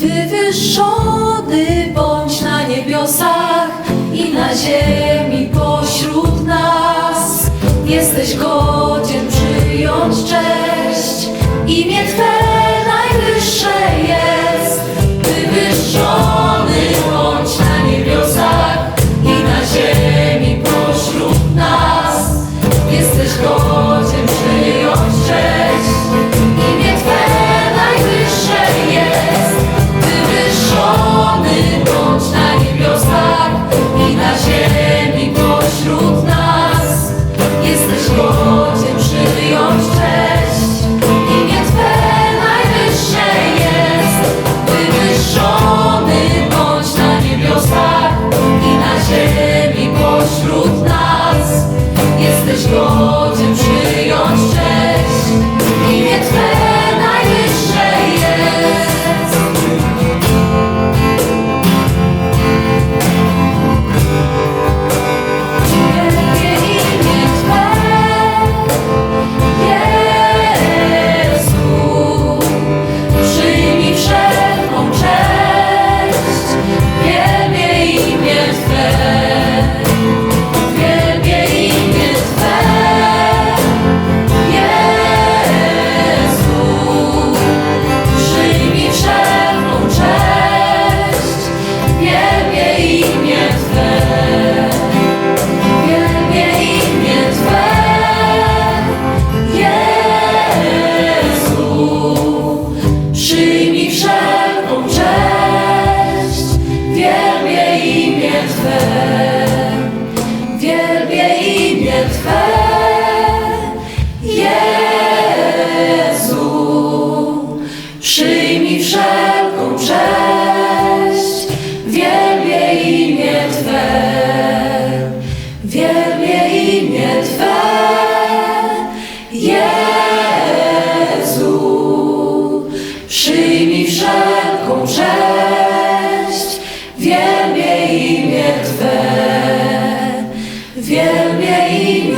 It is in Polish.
Wywyższony bądź na niebiosach i na ziemi pośród nas. Jesteś godzien przyjąć cześć, imię Twe. Imię Wielbię imię.